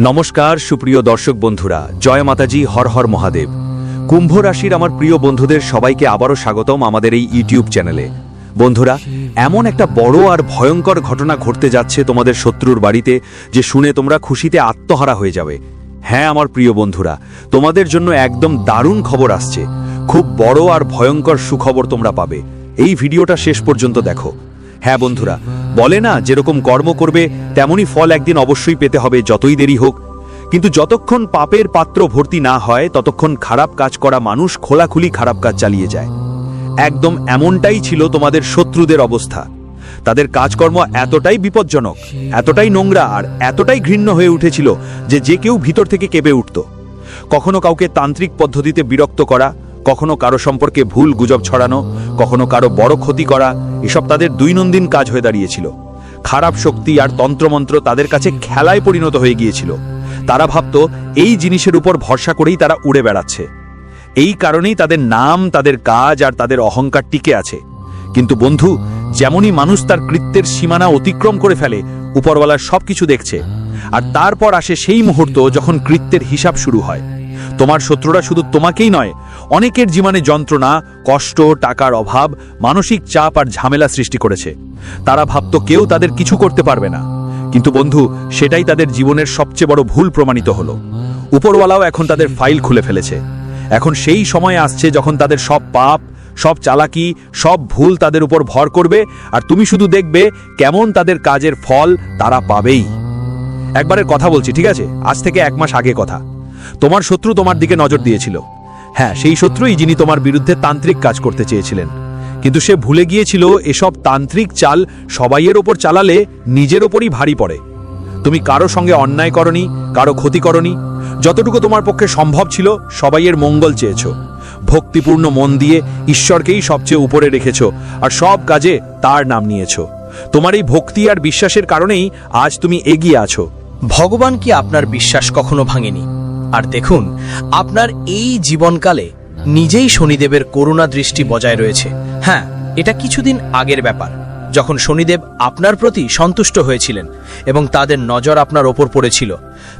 নমস্কার, সুপ্রিয় দর্শক বন্ধুরা। জয় মাতাজি, হর হর মহাদেব। কুম্ভ রাশির আমার প্রিয় বন্ধুদের সবাইকে আবারও স্বাগতম আমাদের এই ইউটিউব চ্যানেলে। বন্ধুরা, এমন একটা বড় আর ভয়ঙ্কর ঘটনা ঘটতে যাচ্ছে তোমাদের শত্রুর বাড়িতে যে শুনে তোমরা খুশিতে আত্মহারা হয়ে যাবে। হ্যাঁ আমার প্রিয় বন্ধুরা, তোমাদের জন্য একদম দারুণ খবর আসছে। খুব বড় আর ভয়ঙ্কর সুখবর তোমরা পাবে। এই ভিডিওটা শেষ পর্যন্ত দেখো। হ্যাঁ বন্ধুরা বলে না, যেরকম কর্ম করবে, তেমনই ফল একদিন অবশ্যই পেতে হবে, যতই দেরি হোক। কিন্তু যতক্ষণ পাপের পাত্র ভর্তি না হয়, ততক্ষণ খারাপ কাজ করা মানুষ খোলাখুলি খারাপ কাজ চালিয়ে যায়। একদম এমনটাই ছিল তোমাদের শত্রুদের অবস্থা। তাদের কাজকর্ম এতটাই বিপজ্জনক, এতটাই নোংরা আর এতটাই ঘৃণ্য হয়ে উঠেছিল যে যে কেউ ভিতর থেকে কেঁপে উঠত। কখনো কাউকে তান্ত্রিক পদ্ধতিতে বিরক্ত করা কখনো কারও সম্পর্কে ভুল গুজব ছড়ানো, কখনো কারও বড় ক্ষতি করা, এসব তাদের দৈনন্দিন কাজ হয়ে দাঁড়িয়েছিল। খারাপ শক্তি আর তন্ত্রমন্ত্র তাদের কাছে খেলায় পরিণত হয়ে গিয়েছিল। তারা ভাবত, এই জিনিসের উপর ভরসা করেই তারা উড়ে বেড়াচ্ছে। এই কারণেই তাদের নাম, তাদের কাজ আর তাদের অহংকার টিকে আছে। কিন্তু বন্ধু, যেমনই মানুষ তার কৃত্যের সীমানা অতিক্রম করে ফেলে উপরওয়ালার সবকিছু দেখছে। আর তারপর আসে সেই মুহূর্ত যখন কৃত্যের হিসাব শুরু হয়। তোমার শত্রুরা শুধু তোমাকেই নয় অনেকের জীবনে যন্ত্রণা, কষ্ট, টাকার অভাব, মানসিক চাপ আর ঝামেলা সৃষ্টি করেছে। তারা ভাবত কেউ তাদের কিছু করতে পারবে না। কিন্তু বন্ধু, সেটাই তাদের জীবনের সবচেয়ে বড় ভুল প্রমাণিত হলো। উপরওয়ালাও এখন তাদের ফাইল খুলে ফেলেছে। এখন সেই সময় আসছে যখন তাদের সব পাপ, সব চালাকি, সব ভুল তাদের উপর ভর করবে আর তুমি শুধু দেখবে কেমন তাদের কাজের ফল তারা পাবেই। একবারের কথা বলছি, ঠিক আছে? আজ থেকে এক মাস আগে কথা। তোমার শত্রু তোমার দিকে নজর দিয়েছিল। হ্যাঁ সেই শত্রুই যিনি তোমার বিরুদ্ধে তান্ত্রিক কাজ করতে চেয়েছিলেন। কিন্তু সে ভুলে গিয়েছিল, এসব তান্ত্রিক চাল সবাইয়ের ওপর চালালে নিজের ওপরই ভারী পড়ে। তুমি কারও সঙ্গে অন্যায় করনি, কারও ক্ষতি করনি। যতটুকু তোমার পক্ষে সম্ভব ছিল, সবাইয়ের মঙ্গল চেয়েছ। ভক্তিপূর্ণ মন দিয়ে ঈশ্বরকেই সবচেয়ে উপরে রেখেছ, আর সব কাজে তার নাম নিয়েছ। তোমার এই ভক্তি আর বিশ্বাসের কারণেই আজ তুমি এগিয়ে আছো। ভগবান কি আপনার বিশ্বাস কখনো ভাঙেনি? আর দেখুন, আপনার এই জীবনকালে নিজেই শনিদেবের করুণা দৃষ্টি বজায় রয়েছে। হ্যাঁ এটা কিছুদিন আগের ব্যাপার, যখন শনিদেব আপনার প্রতি সন্তুষ্ট হয়েছিলেন এবং তাদের নজর আপনার ওপর পড়েছিল।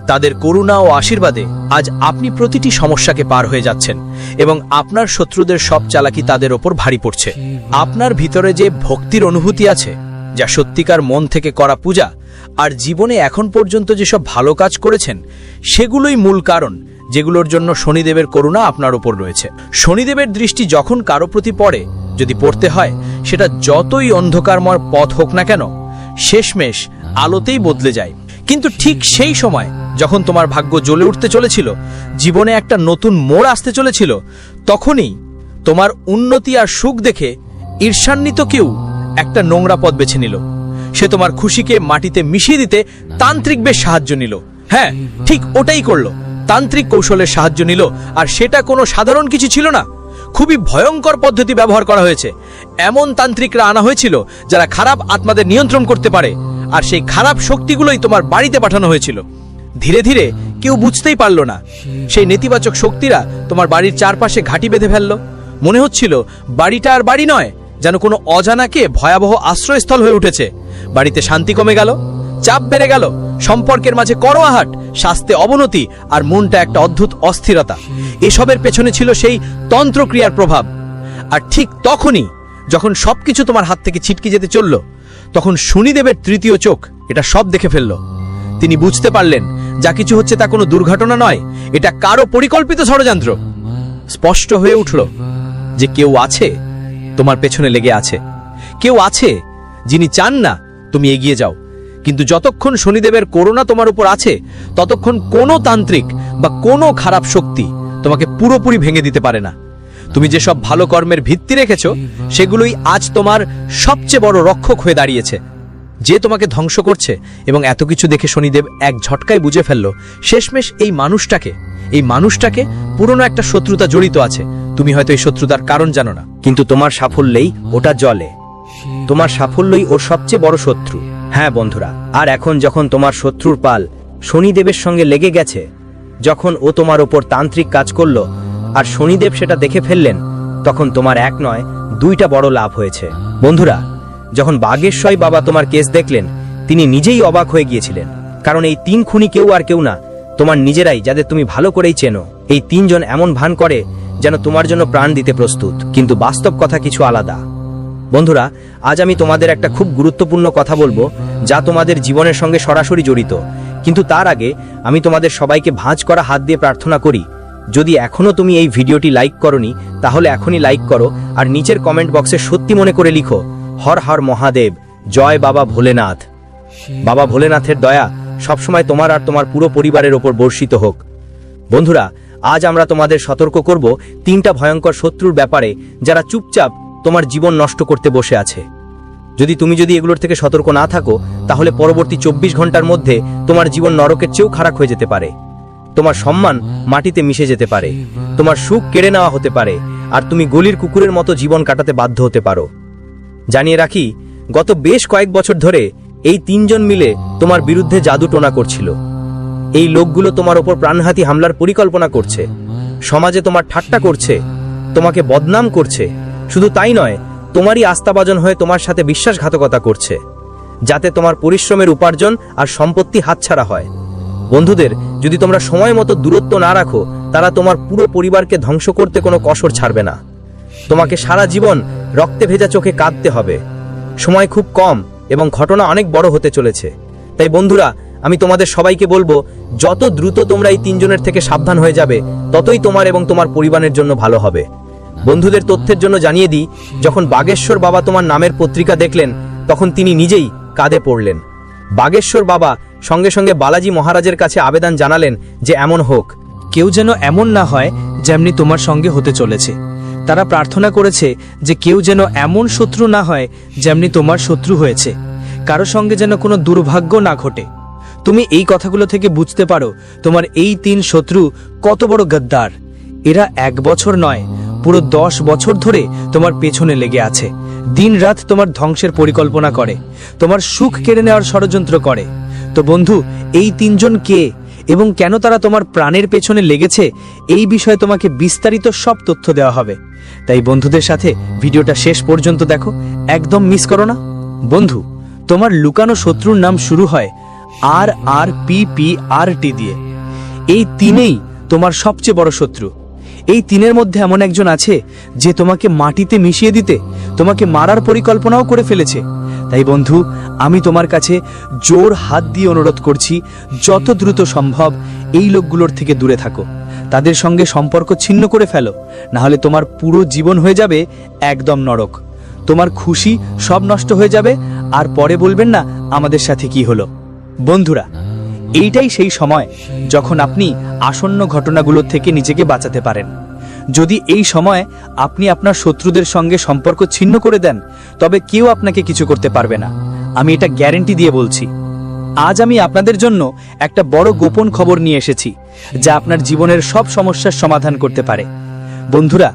তাদের করুণা ও আশীর্বাদে আজ আপনি প্রতিটি সমস্যাকে পার হয়ে যাচ্ছেন এবং আপনার শত্রুদের সব চালাকি তাদের ওপর ভারী পড়ছে। আপনার ভিতরে যে ভক্তির অনুভূতি আছে যা সত্যিকার মন থেকে করা পূজা, আর জীবনে এখন পর্যন্ত যেসব ভালো কাজ করেছেন, সেগুলোই মূল কারণ যেগুলোর জন্য শনিদেবের করুণা আপনার ওপর রয়েছে। শনিদেবের দৃষ্টি যখন কারও প্রতি পড়ে, যদি পড়তে হয়, সেটা যতই অন্ধকারময় পথ হোক না কেন, শেষমেশ আলোতেই বদলে যায়। কিন্তু ঠিক সেই সময় যখন তোমার ভাগ্য জ্বলে উঠতে চলেছিল, জীবনে একটা নতুন মোড় আসতে চলেছিল, তখনই তোমার উন্নতি আর সুখ দেখে ঈর্ষান্বিত কেউ একটা নোংরা পথ বেছে নিল। সে তোমার খুশিকে মাটিতে মিশিয়ে দিতে তান্ত্রিক বেশ সাহায্য নিল। হ্যাঁ ঠিক ওটাই করল। তান্ত্রিক কৌশলের সাহায্য নিল, আর সেটা কোনো সাধারণ কিছু ছিল না। খুবই ভয়ঙ্কর পদ্ধতি ব্যবহার করা হয়েছে। এমন তান্ত্রিকরা আনা হয়েছিল যারা খারাপ আত্মাদের নিয়ন্ত্রণ করতে পারে, আর সেই খারাপ শক্তিগুলোই তোমার বাড়িতে পাঠানো হয়েছিল। ধীরে ধীরে কেউ বুঝতেই পারল না। সেই নেতিবাচক শক্তিরা তোমার বাড়ির চারপাশে ঘাঁটি বেঁধে ফেলল। মনে হচ্ছিল, বাড়িটা আর বাড়ি নয় যেন কোনো অজানাকে ভয়াবহ আশ্রয়স্থল হয়ে উঠেছে। বাড়িতে শান্তি কমে গেল, চাপ বেড়ে গেল, সম্পর্কের মাঝে করোয়াহাট স্বাস্থ্যে অবনতি আর মনটা একটা অদ্ভুত অস্থিরতা। এসবের পেছনে ছিল সেই তন্ত্রক্রিয়ার প্রভাব। আর ঠিক তখনই, যখন সবকিছু তোমার হাত থেকে ছিটকে যেতে চলল, তখন শনিদেবের তৃতীয় চোখ এটা সব দেখে ফেলল। তিনি বুঝতে পারলেন, যা কিছু হচ্ছে তা কোনো দুর্ঘটনা নয়, এটা কারও পরিকল্পিত ষড়যন্ত্র। স্পষ্ট হয়ে উঠল যে কেউ আছে। তোমার পেছনে লেগে আছে। কেউ আছে যিনি চান না তুমি এগিয়ে যাও। কিন্তু যতক্ষণ শনিদেবের করোনা তোমার উপর আছে, ততক্ষণ কোনো তান্ত্রিক বা কোনো খারাপ শক্তি তোমাকে পুরোপুরি ভেঙে দিতে পারে না। তুমি যেসব ভালো কর্মের ভিত্তি রেখেছ, সেগুলোই আজ তোমার সবচেয়ে বড় রক্ষক হয়ে দাঁড়িয়েছে। যে তোমাকে ধ্বংস করছে এবং এত কিছু দেখে শনিদেব এক ঝটকায় বুঝে ফেলল, শেষমেশ এই মানুষটাকে এই মানুষটাকে পুরনো একটা শত্রুতা জড়িত আছে। তুমি হয়তো এই শত্রুতার কারণ জানো না। কিন্তু তোমার সাফল্যেই ওটা জলে। তোমার সাফল্যই ওর সবচেয়ে বড় শত্রু। হ্যাঁ বন্ধুরা, আর এখন যখন তোমার শত্রুর পাল শনিদেবের সঙ্গে লেগে গেছে, যখন ও তোমার ওপর তান্ত্রিক কাজ করল আর শনিদেব সেটা দেখে ফেললেন, তখন তোমার এক নয়, দুইটা বড় লাভ হয়েছে। বন্ধুরা, যখন বাগেশ্বই বাবা তোমার কেস দেখলেন, তিনি নিজেই অবাক হয়ে গিয়েছিলেন। কারণ এই তিন খুনি কেউ আর কেউ না, তোমার নিজেরাই, যাদের তুমি ভালো করেই চেনো। এই তিনজন এমন ভান করে যেন তোমার জন্য প্রাণ দিতে প্রস্তুত, কিন্তু বাস্তব কথা কিছু আলাদা। বন্ধুরা, আজ আমি তোমাদের একটা খুব গুরুত্বপূর্ণ কথা বলব, যা তোমাদের জীবনের সঙ্গে সরাসরি জড়িত। কিন্তু তার আগে, আমি তোমাদের সবাইকে ভাঁজ করা হাত দিয়ে প্রার্থনা করি, যদি এখনও তুমি এই ভিডিওটি লাইক করনি, তাহলে এখনই লাইক করো, আর নিচের কমেন্ট বক্সে সত্যি মনে করে লিখো, হর হর মহাদেব, জয় বাবা ভোলেনাথ। বাবা ভোলেনাথের দয়া সবসময় তোমার আর তোমার পুরো পরিবারের ওপর বর্ষিত হোক। বন্ধুরা আজ আমরা তোমাদের সতর্ক করব তিনটা ভয়ঙ্কর শত্রুর ব্যাপারে যারা চুপচাপ তোমার জীবন নষ্ট করতে বসে আছে। যদি তুমি যদি এগুলোর থেকে সতর্ক না থাকো, তাহলে পরবর্তী চব্বিশ ঘণ্টার মধ্যে তোমার জীবন নরকের চেয়েও খারাপ হয়ে যেতে পারে। তোমার সম্মান মাটিতে মিশে যেতে পারে। তোমার সুখ কেড়ে নেওয়া হতে পারে। আর তুমি গলির কুকুরের মতো জীবন কাটাতে বাধ্য হতে পারো। জানিয়ে রাখি, গত বেশ কয়েক বছর ধরে এই তিনজন মিলে তোমার বিরুদ্ধে জাদু টোনা করছিল। এই লোকগুলো তোমার ওপর প্রাণঘাতী হামলার পরিকল্পনা করছে। সমাজে তোমার ঠাট্টা করছে, তোমাকে বদনাম করছে। শুধু তাই নয়, তোমারই আস্থাভাজন হয়ে তোমার সাথে বিশ্বাসঘাতকতা করছে, যাতে তোমার পরিশ্রমের উপার্জন আর সম্পত্তি হাতছাড়া হয়। বন্ধুদের, যদি তোমরা সময় মতো দূরত্ব না রাখো, তারা তোমার পুরো পরিবারকে ধ্বংস করতে কোনো কসর ছাড়বে না। তোমাকে সারা জীবন রক্তে ভেজা চোখে কাঁদতে হবে। সময় খুব কম এবং ঘটনা অনেক বড় হতে চলেছে। তাই বন্ধুরা আমি তোমাদের সবাইকে বলব, যত দ্রুত তোমরা এই তিনজনের থেকে সাবধান হয়ে যাবে, ততই তোমার এবং তোমার পরিবারের জন্য ভালো হবে। বন্ধুদের তথ্যের জন্য জানিয়ে দিই, যখন বাগেশ্বর বাবা তোমার নামের পত্রিকা দেখলেন, তখন তিনি নিজেই কাঁধে পড়লেন। বাগেশ্বর বাবা সঙ্গে সঙ্গে বালাজি মহারাজের কাছে আবেদন জানালেন যে এমন হোক। কেউ যেন এমন না হয় যেমনি তোমার সঙ্গে হতে চলেছে। তারা প্রার্থনা করেছে যে কেউ যেন এমন শত্রু না হয় যেমনি তোমার শত্রু হয়েছে। কারও সঙ্গে যেন কোনো দুর্ভাগ্য না ঘটে। তুমি এই কথাগুলো থেকে বুঝতে পারো তোমার এই তিন শত্রু কত বড় গদ্দার। এরা এক বছর নয়, পুরো দশ বছর ধরে তোমার পেছনে লেগে আছে। দিন রাত তোমার ধ্বংসের পরিকল্পনা করে, তোমার সুখ কেড়ে নেওয়ার ষড়যন্ত্র করে। তো বন্ধু, এই তিনজন কে এবং কেন তারা তোমার প্রাণের পেছনে লেগেছে, এই বিষয়ে তোমাকে বিস্তারিত সব তথ্য দেওয়া হবে। তাই বন্ধুদের সাথে ভিডিওটা শেষ পর্যন্ত দেখো, একদম মিস করো না। বন্ধু, তোমার লুকানো শত্রুর নাম শুরু হয় আর আর পি পি আর টি দিয়ে। এই তিনেই তোমার সবচেয়ে বড় শত্রু। এই তিনের মধ্যে এমন একজন আছে যে তোমাকে মাটিতে মিশিয়ে দিতে, তোমাকে মারার পরিকল্পনাও করে ফেলেছে। তাই বন্ধু, আমি তোমার কাছে জোর হাত দিয়ে অনুরোধ করছি, যত দ্রুত সম্ভব এই লোকগুলোর থেকে দূরে থাকো। তাদের সঙ্গে সম্পর্ক ছিন্ন করে ফেলো না হলে তোমার পুরো জীবন হয়ে যাবে একদম নরক। তোমার খুশি সব নষ্ট হয়ে যাবে, আর পরে বলবেন না আমাদের সাথে কি হলো। বন্ধুরা, এইটাই সেই সময় যখন আপনি আসন্ন ঘটনাগুলোর থেকে নিজেকে বাঁচাতে পারেন। যদি এই সময় আপনি আপনার শত্রুদের সঙ্গে সম্পর্ক ছিন্ন করে দেন, তবে কেউ আপনাকে কিছু করতে পারবে না। আমি এটা গ্যারেন্টি দিয়ে বলছি। আজ আমি আপনাদের জন্য একটা বড় গোপন খবর নিয়ে এসেছি, যা আপনার জীবনের সব সমস্যার সমাধান করতে পারে। বন্ধুরা,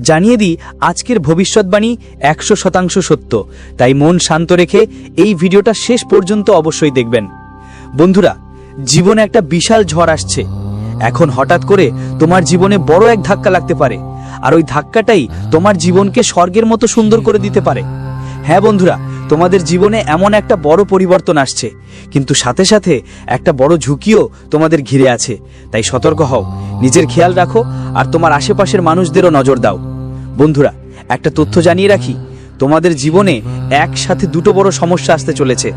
জানিয়ে দিই, আজকের ভবিষ্যৎবাণী একশো শতাংশ সত্য। তাই মন শান্ত রেখে এই ভিডিওটা শেষ পর্যন্ত অবশ্যই দেখবেন। বন্ধুরা, জীবনে একটা বিশাল ঝড় আসছে। এখন হঠাৎ করে তোমার জীবনে বড় এক ধাক্কা লাগতে পারে, আর ওই ধাক্কাটাই তোমার জীবনকে স্বর্গের মতো সুন্দর করে দিতে পারে। হ্যাঁ বন্ধুরা, তোমাদের জীবনে এমন একটা বড় পরিবর্তন আসছে, কিন্তু সাথে সাথে একটা বড় ঝুঁকিও তোমাদের ঘিরে আছে। তাই সতর্ক হও, নিজের খেয়াল রাখো, আর তোমার আশেপাশের মানুষদেরও নজর দাও। বন্ধুরা, একটা তথ্য জানিয়ে রাখি, তোমাদের জীবনে একসাথে দুটো বড় সমস্যা আসতে চলেছে।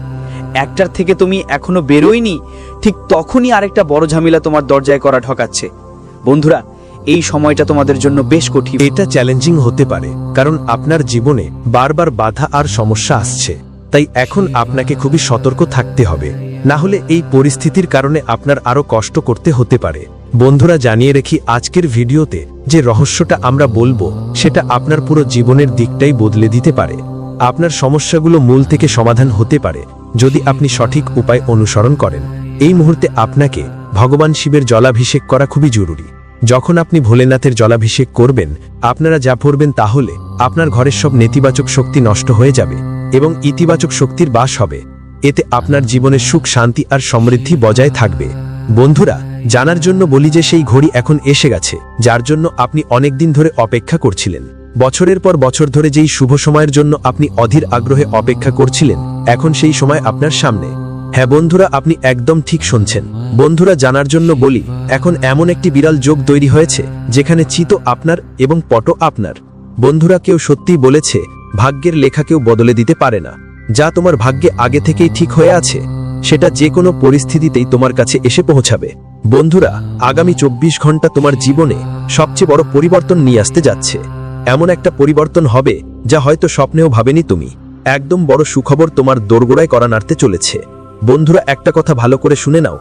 একটার থেকে তুমি এখনও বেরোয়নি, ঠিক তখনই আরেকটা বড় ঝামেলা তোমার দরজায় করা ঠকাচ্ছে। বন্ধুরা, এই সময়টা তোমাদের জন্য বেশ কঠিন। এটা চ্যালেঞ্জিং হতে পারে, কারণ আপনার জীবনে বারবার বাধা আর সমস্যা আসছে। তাই এখন আপনাকে খুবই সতর্ক থাকতে হবে। না হলে এই পরিস্থিতির কারণে আপনার আরও কষ্ট করতে হতে পারে। বন্ধুরা, জানিয়ে রেখি আজকের ভিডিওতে যে রহস্যটা আমরা বলব, সেটা আপনার পুরো জীবনের দিকটাই বদলে দিতে পারে। আপনার সমস্যাগুলো মূল থেকে সমাধান হতে পারে। যদি আপনি সঠিক উপায় অনুসরণ করেন, এই মুহূর্তে আপনাকে ভগবান শিবের জলাভিষেক করা খুবই জরুরি। যখন আপনি ভোলেনাথের জলাভিষেক করবেন, আপনারা যা পড়বেন তাহলে আপনার ঘরের সব নেতিবাচক শক্তি নষ্ট হয়ে যাবে এবং ইতিবাচক শক্তির বাস হবে। এতে আপনার জীবনের সুখ, শান্তি আর সমৃদ্ধি বজায় থাকবে। বন্ধুরা, জানার জন্য বলি যে সেই ঘড়ি এখন এসে গেছে, যার জন্য আপনি অনেকদিন ধরে অপেক্ষা করছিলেন। বছরের পর বছর ধরে যেই শুভ সময়ের জন্য আপনি অধীর আগ্রহে অপেক্ষা করছিলেন, এখন সেই সময় আপনার সামনে। হ্যাঁ বন্ধুরা, আপনি একদম ঠিক শুনছেন। বন্ধুরা, জানার জন্য বলি, এখন এমন একটি বিরাল যোগ তৈরি হয়েছে, যেখানে চিত আপনার এবং পটো আপনার। বন্ধুরা, কেউ সত্যিই বলেছে, ভাগ্যের লেখা কেউ বদলে দিতে পারে না। যা তোমার ভাগ্যে আগে থেকেই ঠিক হয়ে আছে, সেটা যে কোনো পরিস্থিতিতেই তোমার কাছে এসে পৌঁছাবে। বন্ধুরা, আগামী চব্বিশ ঘণ্টা তোমার জীবনে সবচেয়ে বড় পরিবর্তন নিয়ে আসতে যাচ্ছে। এমন একটা পরিবর্তন হবে, যা হয়তো স্বপ্নেও ভাবেনি তুমি। একদম বড় সুখবর তোমার দোরগোড়ায় করা নাড়তে চলেছে। বন্ধুরা, একটা কথা ভালো করে শুনে নাও।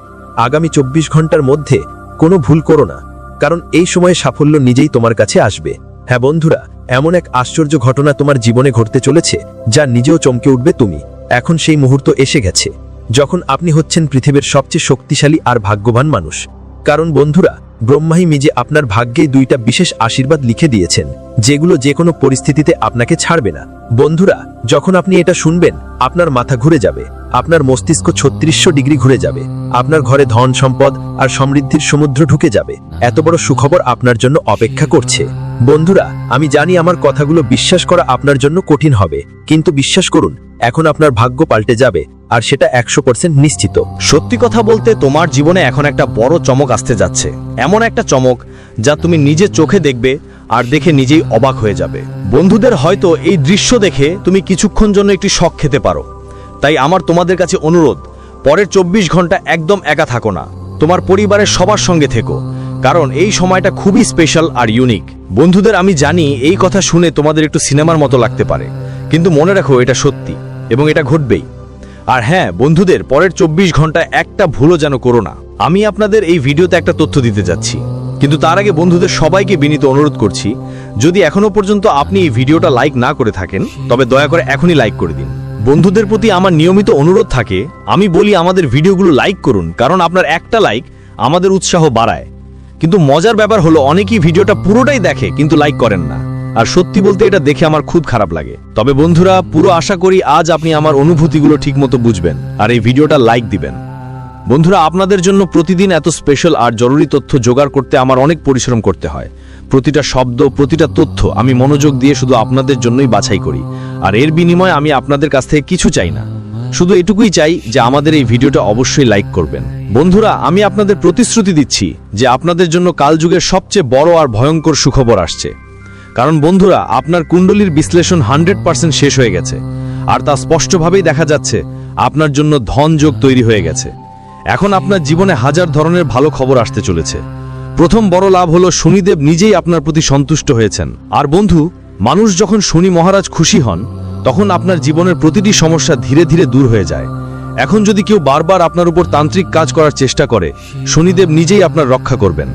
আগামী চব্বিশ ঘণ্টার মধ্যে কোনো ভুল করো না, কারণ এই সময়ে সাফল্য নিজেই তোমার কাছে আসবে। হ্যাঁ বন্ধুরা, এমন এক আশ্চর্য ঘটনা তোমার জীবনে ঘটতে চলেছে, যা নিজেও চমকে উঠবে তুমি। এখন সেই মুহূর্ত এসে গেছে, যখন আপনি হচ্ছেন পৃথিবীর সবচেয়ে শক্তিশালী আর ভাগ্যবান মানুষ। কারণ বন্ধুরা ব্রহ্মাই নিজে আপনার ভাগ্যে দুইটা বিশেষ আশীর্বাদ লিখে দিয়েছেন, যেগুলো যে কোনো পরিস্থিতিতে আপনাকে ছাড়বে না। বন্ধুরা, যখন আপনি এটা শুনবেন, আপনার মাথা ঘুরে যাবে, আপনার মস্তিষ্ক ছত্রিশশো ডিগ্রি ঘুরে যাবে, আপনার ঘরে ধন সম্পদ আর সমৃদ্ধির সমুদ্র ঢুকে যাবে। এত বড় সুখবর আপনার জন্য অপেক্ষা করছে। বন্ধুরা, আমি জানি আমার কথাগুলো বিশ্বাস করা আপনার জন্য কঠিন হবে, কিন্তু বিশ্বাস করুন, এখন আপনার ভাগ্য পাল্টে যাবে, আর সেটা একশো নিশ্চিত। সত্যি কথা বলতে, তোমার জীবনে এখন একটা বড় চমক আসতে যাচ্ছে। এমন একটা চমক যা তুমি নিজে চোখে দেখবে আর দেখে নিজেই অবাক হয়ে যাবে। বন্ধুদের হয়তো এই দৃশ্য দেখে তুমি কিছুক্ষণ জন্য একটি শখ খেতে পারো। তাই আমার তোমাদের কাছে অনুরোধ, পরের চব্বিশ ঘণ্টা একদম একা থাকো না। তোমার পরিবারের সবার সঙ্গে থেকো, কারণ এই সময়টা খুবই স্পেশাল আর ইউনিক বন্ধুদের আমি জানি এই কথা শুনে তোমাদের একটু সিনেমার মতো লাগতে পারে, কিন্তু মনে রাখো এটা সত্যি এবং এটা ঘটবেই। আর হ্যাঁ বন্ধুদের, পরের চব্বিশ ঘন্টায় একটা ভুলও যেন করো না। আমি আপনাদের এই ভিডিওতে একটা তথ্য দিতে যাচ্ছি। কিন্তু তার আগে বন্ধুদের সবাইকে বিনীত অনুরোধ করছি, যদি এখনও পর্যন্ত আপনি এই ভিডিওটা লাইক না করে থাকেন, তবে দয়া করে এখনই লাইক করে দিন। বন্ধুদের প্রতি আমার নিয়মিত অনুরোধ থাকে, আমি বলি আমাদের ভিডিওগুলো লাইক করুন, কারণ আপনার একটা লাইক আমাদের উৎসাহ বাড়ায়। কিন্তু মজার ব্যাপার হলো, অনেকেই ভিডিওটা পুরোটাই দেখে, কিন্তু লাইক করেন না। আর সত্যি বলতে এটা দেখে আমার খুব খারাপ লাগে। তবে বন্ধুরা, পুরো আশা করি আজ আপনি আমার অনুভূতিগুলো ঠিকমতো বুঝবেন আর এই ভিডিওটা লাইক দিবেন। বন্ধুরা, আপনাদের জন্য প্রতিদিন এত স্পেশাল আর জরুরি তথ্য জোগাড় করতে আমার অনেক পরিশ্রম করতে হয়। প্রতিটা শব্দ, প্রতিটা তথ্য আমি মনোযোগ দিয়ে শুধু আপনাদের জন্যই বাছাই করি। আর এর বিনিময়ে আমি আপনাদের কাছ থেকে কিছু চাই না। শুধু এটুকুই চাই যে আমাদের এই ভিডিওটা অবশ্যই লাইক করবেন। বন্ধুরা, আমি আপনাদের প্রতিশ্রুতি দিচ্ছি যে আপনাদের জন্য কালযুগের সবচেয়ে বড় আর ভয়ঙ্কর সুখবর আসছে। কারণ বন্ধুরা, আপনার কুণ্ডলীর বিশ্লেষণ হান্ড্রেড পার্সেন্ট শেষ হয়ে গেছে। আর তা স্পষ্টভাবেই দেখা যাচ্ছে, আপনার জন্য ধন যোগ তৈরি হয়ে গেছে। এখন আপনার জীবনে হাজার ধরনের ভালো খবর আসতে চলেছে। প্রথম বড় লাভ হলো শনিদেব নিজেই আপনার প্রতি সন্তুষ্ট হয়েছেন। আর বন্ধু, মানুষ যখন শনি মহারাজ খুশি হন, তখন আপনার জীবনের প্রতিটি সমস্যা ধীরে ধীরে দূর হয়ে যায়। এখন যদি কেউ বারবার আপনার উপর তান্ত্রিক কাজ করার চেষ্টা করে, শনিদেব নিজেই আপনার রক্ষা করবেন।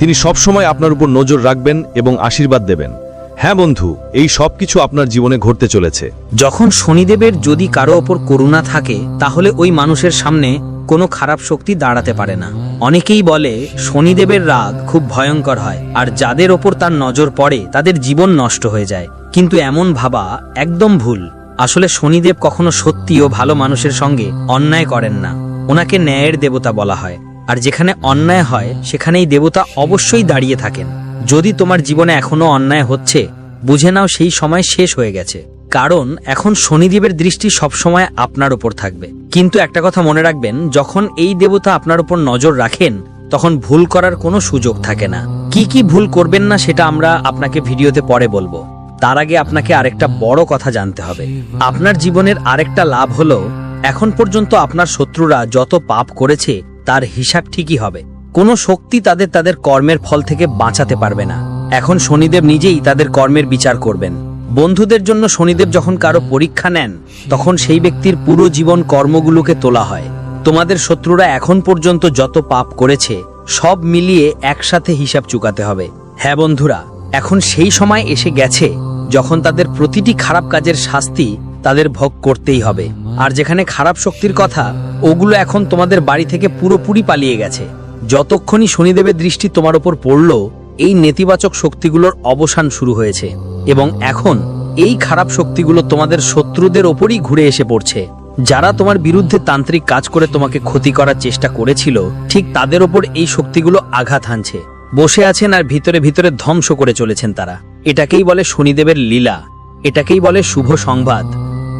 তিনি সবসময় আপনার উপর নজর রাখবেন এবং আশীর্বাদ দেবেন। হ্যাঁ বন্ধু, এই সব কিছু আপনার জীবনে ঘটতে চলেছে। যখন শনিদেবের যদি কারও ওপর করুণা থাকে, তাহলে ওই মানুষের সামনে কোনো খারাপ শক্তি দাঁড়াতে পারে না। অনেকেই বলে, শনিদেবের রাগ খুব ভয়ঙ্কর হয়, আর যাদের ওপর তার নজর পড়ে, তাদের জীবন নষ্ট হয়ে যায়। কিন্তু এমন ভাবা একদম ভুল। আসলে শনিদেব কখনো সত্যি ও ভালো মানুষের সঙ্গে অন্যায় করেন না। ওনাকে ন্যায়ের দেবতা বলা হয়। আর যেখানে অন্যায় হয়, সেখানেই দেবতা অবশ্যই দাঁড়িয়ে থাকেন। যদি তোমার জীবনে এখনও অন্যায় হচ্ছে, বুঝে নাও সেই সময় শেষ হয়ে গেছে। কারণ এখন শনিদেবের দৃষ্টি সবসময় আপনার উপর থাকবে। কিন্তু একটা কথা মনে রাখবেন, যখন এই দেবতা আপনার উপর নজর রাখেন, তখন ভুল করার কোনো সুযোগ থাকে না। কি কি ভুল করবেন না সেটা আমরা আপনাকে ভিডিওতে পরে বলব। তার আগে আপনাকে আরেকটা বড় কথা জানতে হবে। আপনার জীবনের আরেকটা লাভ হলো, এখন পর্যন্ত আপনার শত্রুরা যত পাপ করেছে, তার হিসাব ঠিকই হবে। কোনো শক্তি তাদের তাদের কর্মের ফল থেকে বাঁচাতে পারবে না। এখন শনিদেব নিজেই তাদের কর্মের বিচার করবেন। বন্ধুদের জন্য শনিদেব যখন কারও পরীক্ষা নেন, তখন সেই ব্যক্তির পুরো জীবন কর্মগুলোকে তোলা হয়। তোমাদের শত্রুরা এখন পর্যন্ত যত পাপ করেছে, সব মিলিয়ে একসাথে হিসাব চুকাতে হবে। হ্যাঁ বন্ধুরা, এখন সেই সময় এসে গেছে যখন তাদের প্রতিটি খারাপ কাজের শাস্তি তাদের ভোগ করতেই হবে। আর যেখানে খারাপ শক্তির কথা, ওগুলো এখন তোমাদের বাড়ি থেকে পুরোপুরি পালিয়ে গেছে। যতক্ষণই শনিদেবের দৃষ্টি তোমার ওপর পড়ল, এই নেতিবাচক শক্তিগুলোর অবসান শুরু হয়েছে এবং এখন এই খারাপ শক্তিগুলো তোমাদের শত্রুদের ওপরই ঘুরে এসে পড়ছে। যারা তোমার বিরুদ্ধে তান্ত্রিক কাজ করে তোমাকে ক্ষতি করার চেষ্টা করেছিল, ঠিক তাদের ওপর এই শক্তিগুলো আঘাত হানছে। বসে আছেন আর ভিতরে ভিতরে ধ্বংস করে চলেছেন তারা। এটাকেই বলে শনিদেবের লীলা। এটাকেই বলে শুভ সংবাদ।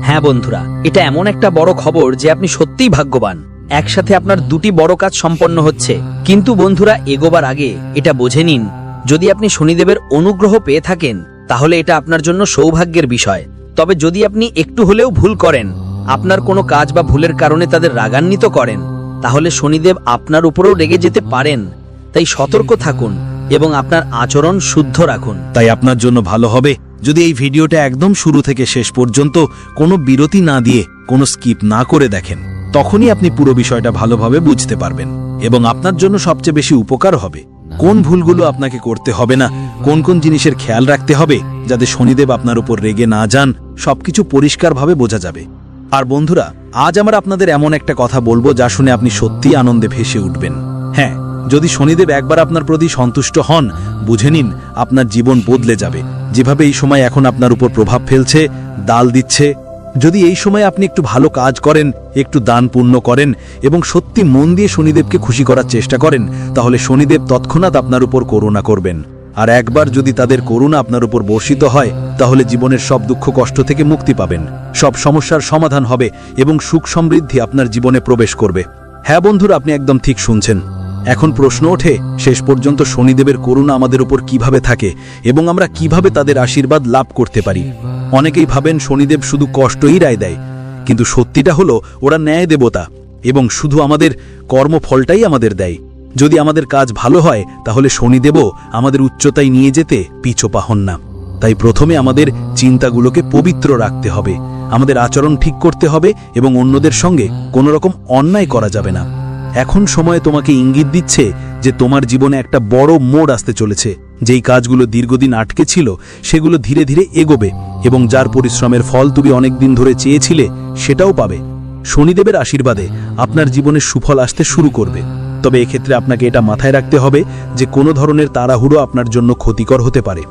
হ্যাঁ বন্ধুরা, এটা এমন একটা বড় খবর যে আপনি সত্যিই ভাগ্যবান। একসাথে আপনার দুটি বড় কাজ সম্পন্ন হচ্ছে। কিন্তু বন্ধুরা, এগোবার আগে এটা বোঝে নিন। যদি আপনি শনিদেবের অনুগ্রহ পেয়ে থাকেন, তাহলে এটা আপনার জন্য সৌভাগ্যের বিষয়। তবে যদি আপনি একটু হলেও ভুল করেন, আপনার কোনো কাজ বা ভুলের কারণে তাদের রাগান্বিত করেন, তাহলে শনিদেব আপনার উপরেও রেগে যেতে পারেন। তাই সতর্ক থাকুন এবং আপনার আচরণ শুদ্ধ রাখুন। তাই আপনার জন্য ভালো হবে যদি এই ভিডিওটা একদম শুরু থেকে শেষ পর্যন্ত কোনো বিরতি না দিয়ে কোনো স্কিপ না করে দেখেন। তখনই আপনি পুরো বিষয়টা ভালোভাবে বুঝতে পারবেন এবং আপনার জন্য সবচেয়ে বেশি উপকার হবে। কোন ভুলগুলো আপনাকে করতে হবে না, কোন কোন জিনিসের খেয়াল রাখতে হবে যাতে শনিদেব আপনার উপর রেগে না যান, সবকিছু পরিষ্কারভাবে বোঝা যাবে। আর বন্ধুরা, আজ আমরা আপনাদের এমন একটা কথা বলব যা শুনে আপনি সত্যিই আনন্দে ভেসে উঠবেন। হ্যাঁ যদি শনিদেব একবার আপনার প্রতি সন্তুষ্ট হন, বুঝে নিন আপনার জীবন বদলে যাবে। যেভাবে এই সময় এখন আপনার উপর প্রভাব ফেলছে, দাল দিচ্ছে যদি এই সময় আপনি একটু ভালো কাজ করেন, একটু দান পুণ্য করেন এবং সত্যি মন দিয়ে শনিদেবকে খুশি করার চেষ্টা করেন, তাহলে শনিদেব তৎক্ষণাৎ আপনার উপর করুণা করবেন। আর একবার যদি তাদের করুণা আপনার উপর বর্ষিত হয়, তাহলে জীবনের সব দুঃখ কষ্ট থেকে মুক্তি পাবেন। সব সমস্যার সমাধান হবে এবং সুখ সমৃদ্ধি আপনার জীবনে প্রবেশ করবে। হ্যাঁ বন্ধুরা, আপনি একদম ঠিক শুনছেন। এখন প্রশ্ন ওঠে, শেষ পর্যন্ত শনিদেবের করুণা আমাদের উপর কীভাবে থাকে এবং আমরা কীভাবে তাদের আশীর্বাদ লাভ করতে পারি? অনেকেই ভাবেন শনিদেব শুধু কষ্টই রায় দেয়, কিন্তু সত্যিটা হলো ওরা ন্যায় দেবতা এবং শুধু আমাদের কর্মফলটাই আমাদের দেয়। যদি আমাদের কাজ ভালো হয়, তাহলে শনিদেবও আমাদের উচ্চতায় নিয়ে যেতে পিছোপা হন না। তাই প্রথমে আমাদের চিন্তাগুলোকে পবিত্র রাখতে হবে, আমাদের আচরণ ঠিক করতে হবে এবং অন্যদের সঙ্গে কোনো রকম অন্যায় করা যাবে না। এখন সময় তোমাকে ইঙ্গিত দিচ্ছে যে তোমার জীবনে একটা বড় মোড় আসতে চলেছে। যেই কাজগুলো দীর্ঘদিন আটকে ছিল, সেগুলো ধীরে ধীরে এগোবে এবং যার পরিশ্রমের ফল তুমি অনেকদিন ধরে চেয়েছিলে, সেটাও পাবে। শনিদেবের আশীর্বাদে আপনার জীবনে সুফল আসতে শুরু করবে। তবে এক্ষেত্রে আপনাকে এটা মাথায় রাখতে হবে যে কোনো ধরনের তাড়াহুড়ো আপনার জন্য ক্ষতিকর হতে পারে।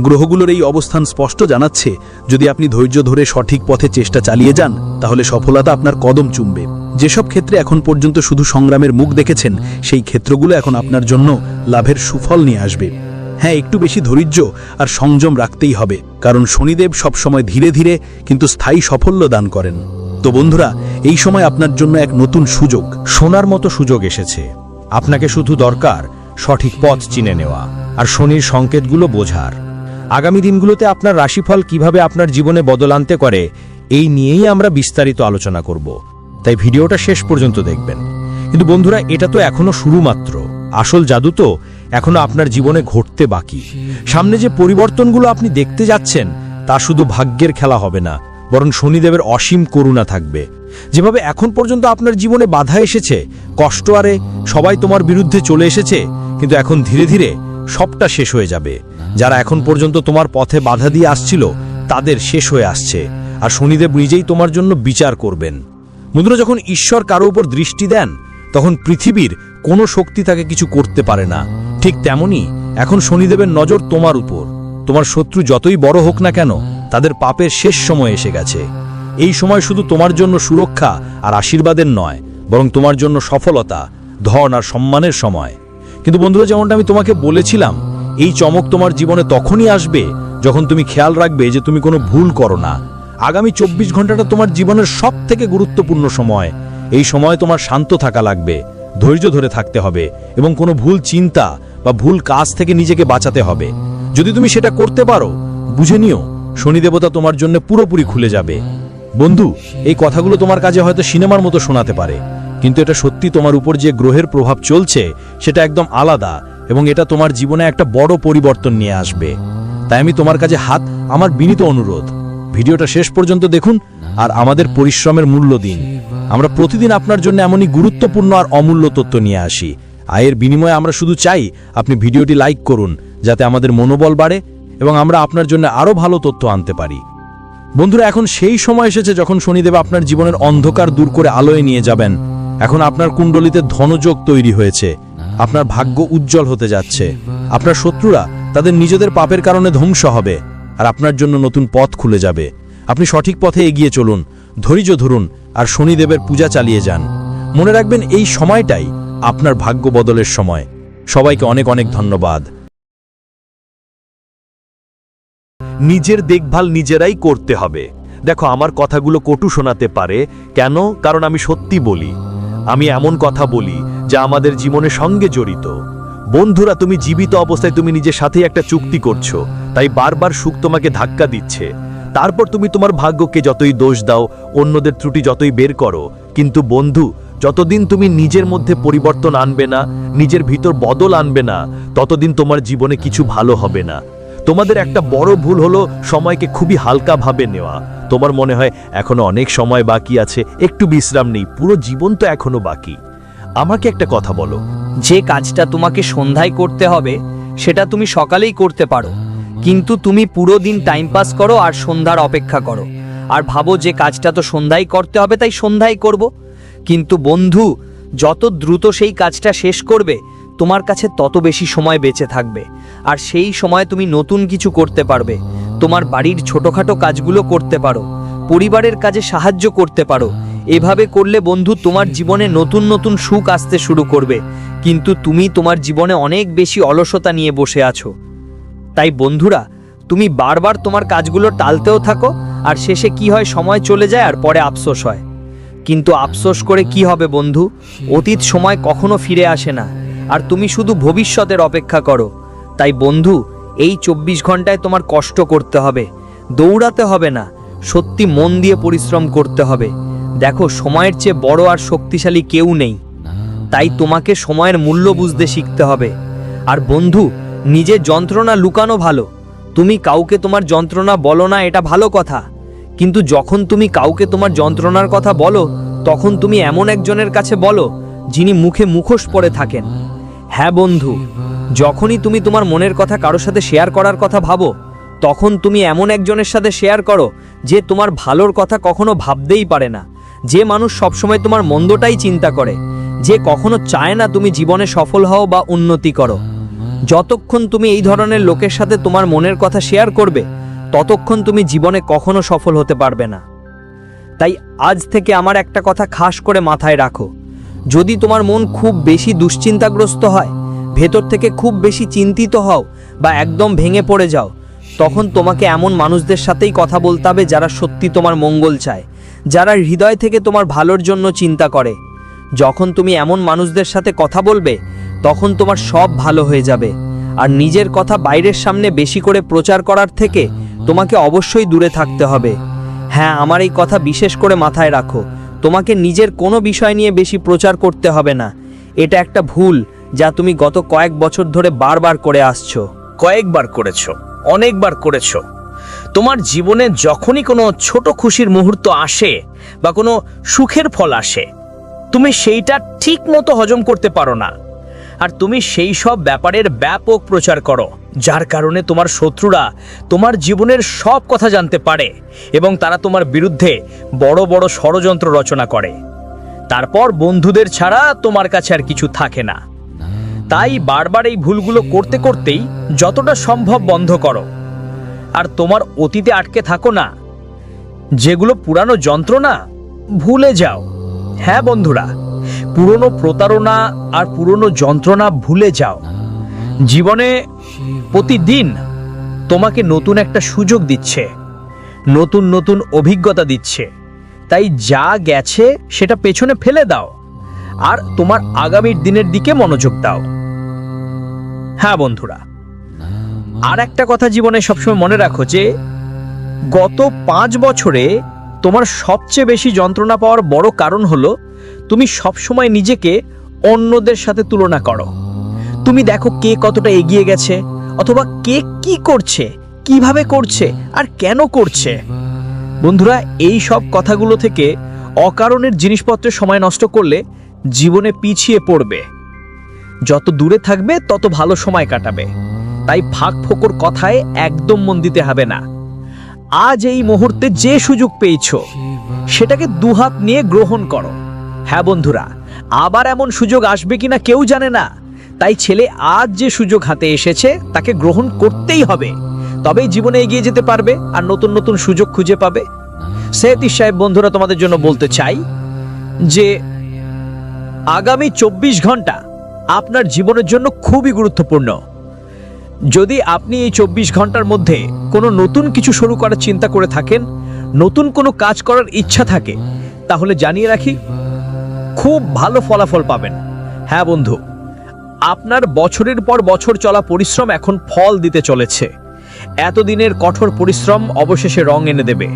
গ্রহগুলোর এই অবস্থান স্পষ্ট জানাচ্ছে, যদি আপনি ধৈর্য ধরে সঠিক পথে চেষ্টা চালিয়ে যান, তাহলে সফলতা আপনার কদম চুমবে। যেসব ক্ষেত্রে এখন পর্যন্ত শুধু সংগ্রামের মুখ দেখেছেন, সেই ক্ষেত্রগুলো এখন আপনার জন্য লাভের সুফল নিয়ে আসবে। হ্যাঁ একটু বেশি ধৈর্য আর সংযম রাখতেই হবে, কারণ শনিদেব সবসময় ধীরে ধীরে কিন্তু স্থায়ী সাফল্য দান করেন। তো বন্ধুরা, এই সময় আপনার জন্য এক নতুন সুযোগ। শোনার মতো সুযোগ এসেছে। আপনাকে শুধু দরকার সঠিক পথ চিনে নেওয়া আর শনির সংকেতগুলো বোঝার। আগামী দিনগুলোতে আপনার রাশিফল কীভাবে আপনার জীবনে বদল আনতে করে এই নিয়েই আমরা বিস্তারিত আলোচনা করব। তাই ভিডিওটা শেষ পর্যন্ত দেখবেন। কিন্তু বন্ধুরা, এটা তো এখনও শুরু মাত্র আসল জাদু তো এখনও আপনার জীবনে ঘটতে বাকি। সামনে যে পরিবর্তনগুলো আপনি দেখতে যাচ্ছেন, তা শুধু ভাগ্যের খেলা হবে না, বরং শনিদেবের অসীম করুণা থাকবে। যেভাবে এখন পর্যন্ত আপনার জীবনে বাধা এসেছে, কষ্ট আরে সবাই তোমার বিরুদ্ধে চলে এসেছে, কিন্তু এখন ধীরে ধীরে সবটা শেষ হয়ে যাবে। যারা এখন পর্যন্ত তোমার পথে বাধা দিয়ে আসছিল, তাদের শেষ হয়ে আসছে, আর শনিদেব নিজেই তোমার জন্য বিচার করবেন। মুদ্রা যখন ঈশ্বর কারও উপর দৃষ্টি দেন, তখন পৃথিবীর কোনো শক্তি তাকে কিছু করতে পারে না। ঠিক তেমনি এখন শনিদেবের নজর তোমার উপর। তোমার শত্রু যতই বড় হোক না কেন, তাদের পাপের শেষ সময় এসে গেছে। এই সময় শুধু তোমার জন্য সুরক্ষা আর আশীর্বাদের নয়, বরং তোমার জন্য সফলতা, ধন আর সম্মানের সময়। কিন্তু বন্ধুরা, যেমনটা আমি তোমাকে বলেছিলাম, এই চমক তোমার জীবনে তখনই আসবে যখন তুমি খেয়াল রাখবে যে তুমি কোনো ভুল করো না। আগামী চব্বিশ ঘন্টাটা তোমার জীবনের সব থেকে গুরুত্বপূর্ণ সময়। এই সময় তোমার শান্ত থাকা লাগবে ধৈর্য ধরে থাকতে হবে এবং কোনো ভুল চিন্তা বা ভুল কাজ থেকে নিজেকে বাঁচাতে হবে। যদি তুমি সেটা করতে পারো, বুঝে নিও, শনিদেবতা তোমার জন্য পুরোপুরি খুলে যাবে। বন্ধু, এই কথাগুলো তোমার কাছে হয়তো সিনেমার মতো শোনাতে পারে, কিন্তু এটা সত্যি তোমার উপর যে গ্রহের প্রভাব চলছে, সেটা একদম আলাদা এবং এটা তোমার জীবনে একটা বড় পরিবর্তন নিয়ে আসবে। তাই আমি তোমার কাছে হাত, আমার বিনীত অনুরোধ। ভিডিওটা শেষ পর্যন্ত দেখুন আর আমাদের পরিশ্রমের মূল্য দিন। আমরা প্রতিদিন আপনার জন্য এমনই গুরুত্বপূর্ণ আর অমূল্য তথ্য নিয়ে আসি। আয়ের বিনিময়ে আমরা শুধু চাই আপনি ভিডিওটি লাইক করুন, যাতে আমাদের মনোবল বাড়ে এবং আমরা আপনার জন্য আরও ভালো তথ্য আনতে পারি। বন্ধুরা, এখন সেই সময় এসেছে যখন শনিদেব আপনার জীবনের অন্ধকার দূর করে আলোয় নিয়ে যাবেন। এখন আপনার কুণ্ডলিতে ধনযোগ তৈরি হয়েছে। আপনার ভাগ্য উজ্জ্বল হতে যাচ্ছে। আপনার শত্রুরা তাদের নিজেদের পাপের কারণে ধ্বংস হবে। আর আপনার জন্য নতুন পথ খুলে যাবে। আপনি সঠিক পথে এগিয়ে চলুন, ধৈর্য ধরুন আর শনিদেবের পূজা চালিয়ে যান। মনে রাখবেন এই সময়টাই আপনার ভাগ্য বদলের সময়। সবাইকে অনেক অনেক ধন্যবাদ। নিজের দেখভাল নিজেরাই করতে হবে। দেখো, আমার কথাগুলো কটু শোনাতে পারে। কেন? কারণ আমি সত্যি বলি। আমি এমন কথা বলি যা আমাদের জীবনের সঙ্গে জড়িত। বন্ধুরা, তুমি জীবিত অবস্থায় তুমি নিজের সাথেই একটা চুক্তি করছ। তাই বারবার সুখ তোমাকে ধাক্কা দিচ্ছে। তারপর তুমি তোমার ভাগ্যকে যতই দোষ দাও, অন্যদের ত্রুটি যতই বের করো, কিন্তু বন্ধু, যতদিন তুমি নিজের মধ্যে পরিবর্তন আনবে না, নিজের ভিতর বদল আনবে না, ততদিন তোমার জীবনে কিছু ভালো হবে না। তোমাদের একটা বড় ভুল হলো সময়কে খুবই হালকাভাবে নেওয়া। তোমার মনে হয় এখনও অনেক সময় বাকি আছে, একটু বিশ্রাম নেই, পুরো জীবন তো এখনও বাকি। আমাকে একটা কথা বলো। যে কাজটা তোমাকে সন্ধ্যায় করতে হবে, সেটা তুমি সকালেই করতে পারো। কিন্তু তুমি পুরো দিন টাইম পাস করো আর সন্ধ্যার অপেক্ষা করো। আর ভাবো যে কাজটা তো সন্ধ্যায় করতে হবে, তাই সন্ধ্যায় করব। কিন্তু বন্ধু, যত দ্রুত সেই কাজটা শেষ করবে, তোমার কাছে তত বেশি সময় বেঁচে থাকবে। আর সেই সময় তুমি নতুন কিছু করতে পারবে। তোমার বাড়ির ছোটোখাটো কাজগুলো করতে পারো। পরিবারের কাজে সাহায্য করতে পারো। এভাবে করলে বন্ধু, তোমার জীবনে নতুন নতুন সুখ আসতে শুরু করবে। কিন্তু তুমি তোমার জীবনে অনেক বেশি অলসতা নিয়ে বসে আছো। তাই বন্ধুরা, তুমি বারবার তোমার কাজগুলো টালতেও থাকো, আর শেষে কি হয় সময় চলে যায় আর পরে আফসোস হয়। কিন্তু আফসোস করে কি হবে বন্ধু? অতীত সময় কখনো ফিরে আসে না, আর তুমি শুধু ভবিষ্যতের অপেক্ষা করো। তাই বন্ধু, এই চব্বিশ ঘন্টায় তোমার কষ্ট করতে হবে, দৌড়াতে হবে না, সত্যি মন দিয়ে পরিশ্রম করতে হবে। দেখো, সময়ের চেয়ে বড় আর শক্তিশালী কেউ নেই, তাই তোমাকে সময়ের মূল্য বুঝতে শিখতে হবে। আর বন্ধু নিজের যন্ত্রণা লুকানো ভালো। তুমি কাউকে তোমার যন্ত্রণা বলো না, এটা ভালো কথা। কিন্তু যখন তুমি কাউকে তোমার যন্ত্রণার কথা বলো, তখন তুমি এমন একজনের কাছে বলো, যিনি মুখে মুখোশ পরে থাকেন। হ্যাঁ বন্ধু, যখনই তুমি তোমার মনের কথা কারোর সাথে শেয়ার করার কথা ভাবো, তখন তুমি এমন একজনের সাথে শেয়ার করো, যে তোমার ভালোর কথা কখনো ভাবতেই পারে না। যে মানুষ সবসময় তোমার মন্দটাই চিন্তা করে, যে কখনো চায় না তুমি জীবনে সফল হও বা উন্নতি করো। যতক্ষণ তুমি এই ধরনের লোকের সাথে তোমার মনের কথা শেয়ার করবে, ততক্ষণ তুমি জীবনে কখনো সফল হতে পারবে না। তাই আজ থেকে আমার একটা কথা খাস করে মাথায় রাখো। যদি তোমার মন খুব বেশি দুশ্চিন্তাগ্রস্ত হয়, ভেতর থেকে খুব বেশি চিন্তিত হও বা একদম ভেঙে পড়ে যাও, তখন তোমাকে এমন মানুষদের সাথেই কথা বলতে হবে যারা সত্যি তোমার মঙ্গল চায়, যারা হৃদয় থেকে তোমার ভালোর জন্য চিন্তা করে। যখন তুমি এমন মানুষদের সাথে কথা বলবে তখন তোমার সব ভালো হয়ে যাবে। আর নিজের কথা বাইরের সামনে বেশি করে প্রচার করার থেকে তোমাকে অবশ্যই দূরে থাকতে হবে। হ্যাঁ আমার এই কথা বিশেষ করে মাথায় রাখো। তোমাকে নিজের কোনো বিষয় নিয়ে বেশি প্রচার করতে হবে না। এটা একটা ভুল যা তুমি গত কয়েক বছর ধরে বারবার করে আসছো। কয়েকবার করেছ, অনেকবার করেছ। তোমার জীবনে যখনই কোনো ছোট খুশির মুহূর্ত আসে বা কোনো সুখের ফল আসে, তুমি সেইটা ঠিক মতো হজম করতে পারো না। আর তুমি সেই সব ব্যাপারের ব্যাপক প্রচার করো, যার কারণে তোমার শত্রুরা তোমার জীবনের সব কথা জানতে পারে এবং তারা তোমার বিরুদ্ধে বড় বড় ষড়যন্ত্র রচনা করে। তারপর বন্ধুদের ছাড়া তোমার কাছে আর কিছু থাকে না। তাই বারবার এই ভুলগুলো করতে করতেই যতটা সম্ভব বন্ধ করো। আর তোমার অতীতে আটকে থাকো না। যেগুলো পুরানো যন্ত্রণা, ভুলে যাও। হ্যাঁ বন্ধুরা পুরনো প্রতারণা আর পুরনো যন্ত্রণা ভুলে যাও। জীবনে প্রতিদিন তোমাকে নতুন একটা সুযোগ দিচ্ছে, নতুন নতুন অভিজ্ঞতা দিচ্ছে। তাই যা গেছে সেটা পেছনে ফেলে দাও, আর তোমার আগামীর দিনের দিকে মনোযোগ দাও। হ্যাঁ বন্ধুরা, আর একটা কথা জীবনে সবসময় মনে রাখো যে, গত পাঁচ বছরে তোমার সবচেয়ে বেশি যন্ত্রণা পাওয়ার বড় কারণ হলো তুমি সবসময় নিজেকে অন্যদের সাথে তুলনা করো। তুমি দেখো কে কতটা এগিয়ে গেছে, অথবা কে কি করছে, কীভাবে করছে, আর কেন করছে। বন্ধুরা, এই সব কথাগুলো থেকে অকারণের জিনিসপত্রের সময় নষ্ট করলে জীবনে পিছিয়ে পড়বে। যত দূরে থাকবে, তত ভালো সময় কাটাবে। তাই ফাঁক ফোকর কথায় একদম মন দিতে হবে না। আজ এই মুহূর্তে যে সুযোগ পেয়েছ, সেটাকে দুহাত নিয়ে গ্রহণ করো। হ্যাঁ বন্ধুরা, আবার এমন সুযোগ আসবে কিনা কেউ জানে না। তাই ছেলে আজ যে সুযোগ হাতে এসেছে, তাকে গ্রহণ করতেই হবে। তবেই জীবনে এগিয়ে যেতে পারবে আর নতুন নতুন সুযোগ খুঁজে পাবে। সেতি সাহেব, বন্ধুরা, তোমাদের জন্য বলতে চাই যে, আগামী চব্বিশ ঘণ্টা আপনার জীবনের জন্য খুবই গুরুত্বপূর্ণ। যদি আপনি এই চব্বিশ ঘণ্টার মধ্যে কোনো নতুন কিছু শুরু করার চিন্তা করে থাকেন, নতুন কোনো কাজ করার ইচ্ছা থাকে, তাহলে জানিয়ে রাখি খুব ভালো ফলাফল পাবেন। হ্যাঁ বন্ধু, আপনার বছরের পর বছর চলা পরিশ্রম এখন ফল দিতে চলেছে। এতদিনের কঠোর পরিশ্রম অবশেষে রং এনে দেবে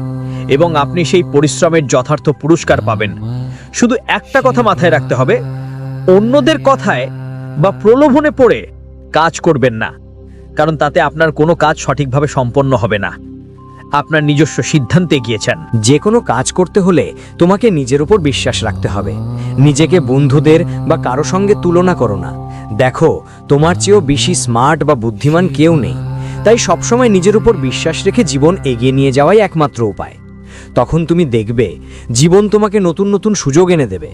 এবং আপনি সেই পরিশ্রমের যথার্থ পুরস্কার পাবেন। শুধু একটা কথা মাথায় রাখতে হবে, অন্যদের কথায় বা প্রলোভনে পড়ে কাজ করবেন না, কারণ তাতে আপনার কোনো কাজ সঠিকভাবে সম্পন্ন হবে না। আপনার নিজস্ব সিদ্ধান্তে গিয়েছেন। যে কোনো কাজ করতে হলে তোমাকে নিজের উপর বিশ্বাস রাখতে হবে। নিজেকে বন্ধুদের বা কারও সঙ্গে তুলনা করো না। দেখো, তোমার চেয়েও বেশি স্মার্ট বা বুদ্ধিমান কেউ নেই। তাই সবসময় নিজের উপর বিশ্বাস রেখে জীবন এগিয়ে নিয়ে যাওয়াই একমাত্র উপায়। তখন তুমি দেখবে, জীবন তোমাকে নতুন নতুন সুযোগ এনে দেবে।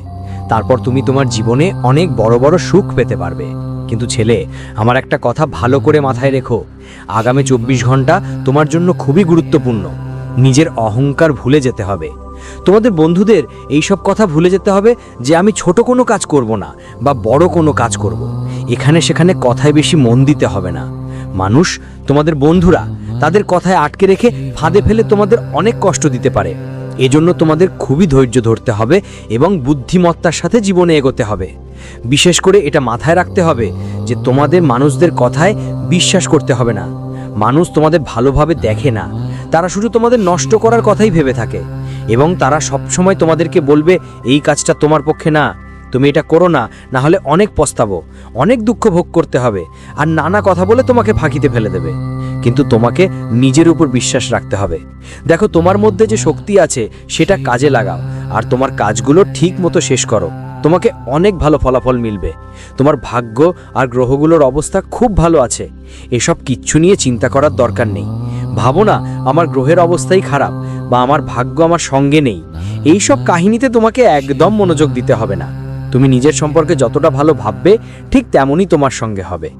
তারপর তুমি তোমার জীবনে অনেক বড় বড় সুখ পেতে পারবে। কিন্তু ছেলে, আমার একটা কথা ভালো করে মাথায় রেখো। আগামী চব্বিশ ঘণ্টা তোমার জন্য খুবই গুরুত্বপূর্ণ। নিজের অহংকার ভুলে যেতে হবে। তোমাদের বন্ধুদের এই সব কথা ভুলে যেতে হবে যে আমি ছোট কোনো কাজ করব না বা বড় কোনো কাজ করব। এখানে সেখানে কথায় বেশি মন দিতে হবে না। মানুষ, তোমাদের বন্ধুরা, তাদের কথায় আটকে রেখে ফাঁদে ফেলে তোমাদের অনেক কষ্ট দিতে পারে। এজন্য তোমাদের খুবই ধৈর্য ধরতে হবে এবং বুদ্ধিমত্তার সাথে জীবনে এগোতে হবে। বিশেষ করে এটা মাথায় রাখতে হবে যে তোমাদের মানুষদের কথায় বিশ্বাস করতে হবে না। মানুষ তোমাদের ভালোভাবে দেখে না। তারা শুধু তোমাদের নষ্ট করার কথাই ভেবে থাকে এবং তারা সবসময় তোমাদেরকে বলবে, এই কাজটা তোমার পক্ষে না। তুমি এটা করো না। না হলে অনেক পস্তাবো, অনেক দুঃখ ভোগ করতে হবে আর নানা কথা বলে তোমাকে ফাঁকিতে ফেলে দেবে। কিন্তু তোমাকে নিজের উপর বিশ্বাস রাখতে হবে। দেখো, তোমার মধ্যে যে শক্তি আছে, সেটা কাজে লাগাও আর তোমার কাজগুলো ঠিক মতো শেষ করো। তোমাকে অনেক ভালো ফলাফল মিলবে। তোমার ভাগ্য আর গ্রহগুলোর অবস্থা খুব ভালো আছে। এসব কিচ্ছু নিয়ে চিন্তা করার দরকার নেই। ভাবো না, আমার গ্রহের অবস্থাই খারাপ বা আমার ভাগ্য আমার সঙ্গে নেই। এই সব কাহিনীতে তোমাকে একদম মনোযোগ দিতে হবে না। তুমি নিজের সম্পর্কে যতটা ভালো ভাববে, ঠিক তেমনই তোমার সঙ্গে হবে।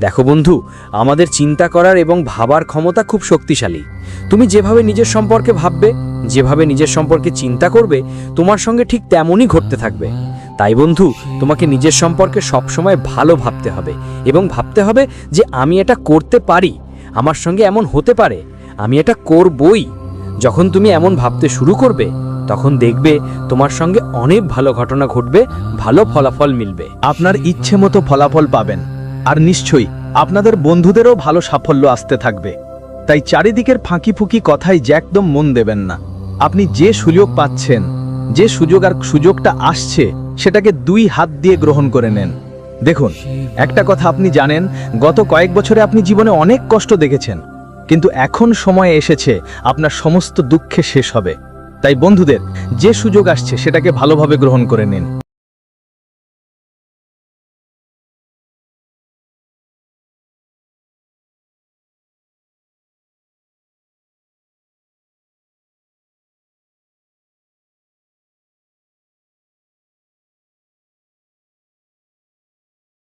দেখো বন্ধু, আমাদের চিন্তা করার এবং ভাবার ক্ষমতা খুব শক্তিশালী। তুমি যেভাবে নিজের সম্পর্কে ভাববে, যেভাবে নিজের সম্পর্কে চিন্তা করবে, তোমার সঙ্গে ঠিক তেমনই ঘটতে থাকবে। তাই বন্ধু, তোমাকে নিজের সম্পর্কে সবসময় ভালো ভাবতে হবে এবং ভাবতে হবে যে আমি এটা করতে পারি, আমার সঙ্গে এমন হতে পারে, আমি এটা করবই। যখন তুমি এমন ভাবতে শুরু করবে, তখন দেখবে তোমার সঙ্গে অনেক ভালো ঘটনা ঘটবে, ভালো ফলাফল মিলবে। আপনার ইচ্ছে মতো ফলাফল পাবেন। আর নিশ্চয়ই আপনাদের বন্ধুদেরও ভালো সাফল্য আসতে থাকবে। তাই চারিদিকের ফাঁকি ফুঁকি কথায় যে একদম মন দেবেন না। আপনি যে সুযোগ পাচ্ছেন, যে সুযোগ আর সুযোগটা আসছে সেটাকে দুই হাত দিয়ে গ্রহণ করে নেন। দেখুন, একটা কথা আপনি জানেন, গত কয়েক বছরে আপনি জীবনে অনেক কষ্ট দেখেছেন, কিন্তু এখন সময় এসেছে, আপনার সমস্ত দুঃখে শেষ হবে। তাই বন্ধুদের, যে সুযোগ আসছে, সেটাকে ভালোভাবে গ্রহণ করে নিন।